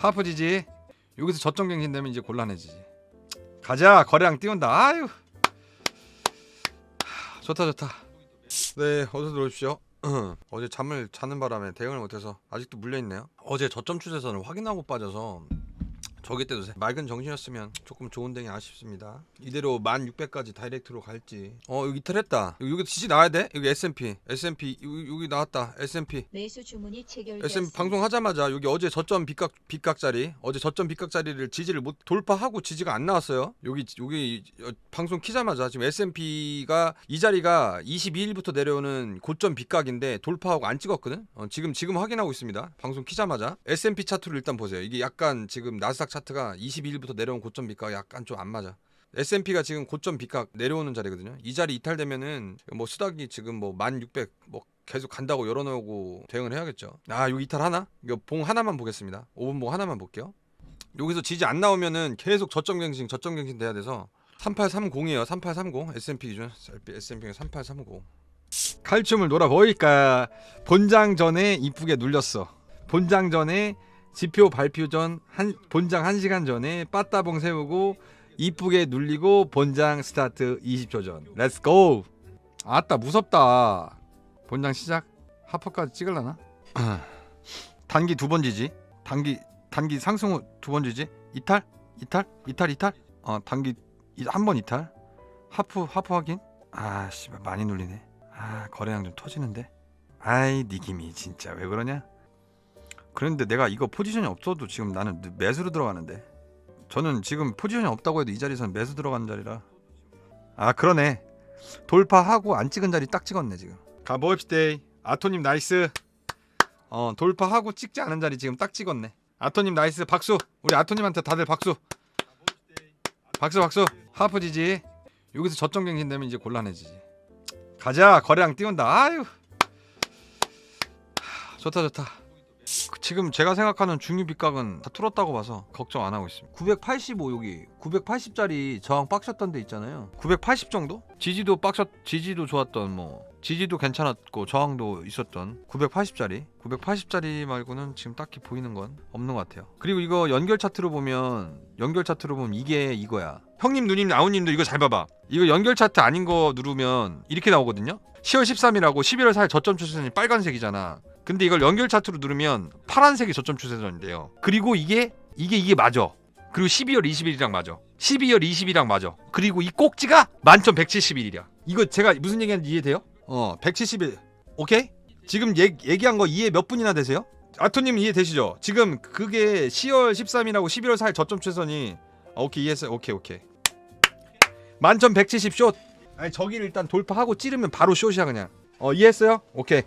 하프 지지. 여기서 저점 갱신 되면 이제 곤란해지지. 가자 거래량 띄운다. 아유. 하, 좋다 좋다. 네 어서 들어오십시오? 어제 잠을 자는 바람에 대응을 못해서 아직도 물려있네요. 어제 저점 추세선을 확인하고 빠져서 저기 때도 맑은 정신이었으면 조금 좋은 댕이 아쉽습니다 이대로 1600까지 다이렉트로 갈지 어 여기 이탈했다 여기, 여기 지지 나와야 돼 여기 S&P S&P 여기, 여기 나왔다 S&P 매수 주문이 SM 체결되었습니다. 방송하자마자 여기 어제 저점 빗각 빗각자리 어제 저점 빗각자리를 지지를 못 돌파하고 지지가 안 나왔어요. 여기 여기 어, 방송 키자마자 지금 S&P가 이 자리가 22일부터 내려오는 고점 빗각인데 돌파하고 안 찍었거든. 어, 지금 지금 확인하고 있습니다. 방송 키자마자 S&P 차트를 일단 보세요. 이게 약간 지금 나스닥 차트가 22일부터 내려온 고점 빗각 약간 좀 안 맞아. S&P가 지금 고점 빗각 내려오는 자리거든요. 이 자리 이탈되면은 뭐 수닥이 지금 뭐 1600 뭐 계속 간다고 열어놓고 대응을 해야겠죠. 아 여기 이탈 하나? 이거 봉 하나만 보겠습니다. 5분 봉 하나만 볼게요. 여기서 지지 안 나오면은 계속 저점 갱신, 저점 갱신 돼야 돼서 3830이에요. 3830 S&P 기준 S&P가 3830. 칼춤을 놀아 보이까 본장 전에 이쁘게 눌렸어. 본장 전에 지표 발표 전 한 본장 1시간 전에 빠따봉 세우고 이쁘게 눌리고 본장 스타트 20초 전. 렛츠 고. 아따 무섭다. 본장 시작. 하퍼까지 찍을라나? 단기 두 번 지지. 단기 단기 상승 후 두 번 지지. 이탈? 이탈? 이탈 이탈? 어 단기 한 번 이탈. 하프 하프 확인. 아 씨발 많이 눌리네. 아 거래량 좀 터지는데. 아이 니김이 진짜 왜 그러냐? 그런데 내가 이거 포지션이 없어도 지금 나는 매수로 들어가는데. 저는 지금 포지션이 없다고 해도 이 자리에서는 매수 들어가는 자리라. 아 그러네. 돌파하고 안 찍은 자리 딱 찍었네 지금. 가봅시다. 아토님 나이스. 어 돌파하고 찍지 않은 자리 지금 딱 찍었네. 아토님 나이스 박수. 우리 아토님한테 다들 박수. 박수 박수. 하프 지지. 여기서 저점 갱신 되면 이제 곤란해지지. 가자 거래량 띄운다. 아유. 하, 좋다 좋다. 지금 제가 생각하는 중유 빗각은 다 뚫었다고 봐서 걱정 안 하고 있습니다. 985 여기 980짜리 저항 빡셨던 데 있잖아요. 980 정도? 지지도 빡셨 지지도 좋았던 뭐 지지도 괜찮았고 저항도 있었던 980짜리 980짜리 말고는 지금 딱히 보이는 건 없는 것 같아요. 그리고 이거 연결 차트로 보면 연결 차트로 보면 이게 이거야. 형님 누님 아우님도 이거 잘 봐봐. 이거 연결 차트 아닌 거 누르면 이렇게 나오거든요. 10월 13일하고 11월 4일 저점 추세선이 빨간색이잖아. 근데 이걸 연결 차트로 누르면 파란색이 저점 추세선인데요. 그리고 이게 이게 이게 맞아. 그리고 12월 20일이랑 맞아. 12월 20일이랑 맞아. 그리고 이 꼭지가 11,171이야. 이거 제가 무슨 얘기하는지 이해돼요? 어, 171. 오케이? 지금 얘, 얘기한 거 이해 몇 분이나 되세요? 아토님 이해되시죠? 지금 그게 10월 13일하고 11월 4일 저점 추세선이 아, 오케이 이해했어요. 오케이 오케이. 11,170 숏. 아니 저기를 일단 돌파하고 찌르면 바로 숏이야 그냥. 어 이해했어요? 오케이.